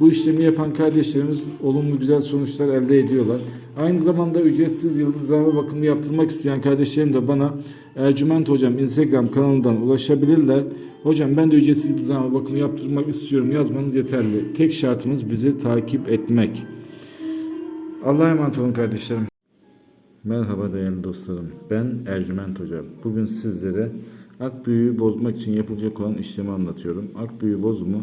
Bu işlemi yapan kardeşlerimiz olumlu güzel sonuçlar elde ediyorlar. Aynı zamanda ücretsiz yıldızlama bakımı yaptırmak isteyen kardeşlerim de bana Ercüment Hocam Instagram kanalından ulaşabilirler. Hocam ben de ücretsiz yıldızlama bakımı yaptırmak istiyorum yazmanız yeterli. Tek şartımız bizi takip etmek. Allah'a emanet olun kardeşlerim. Merhaba değerli dostlarım. Ben Ercüment Hoca. Bugün sizlere ak büyüğü bozmak için yapılacak olan işlemi anlatıyorum. Ak büyü bozumu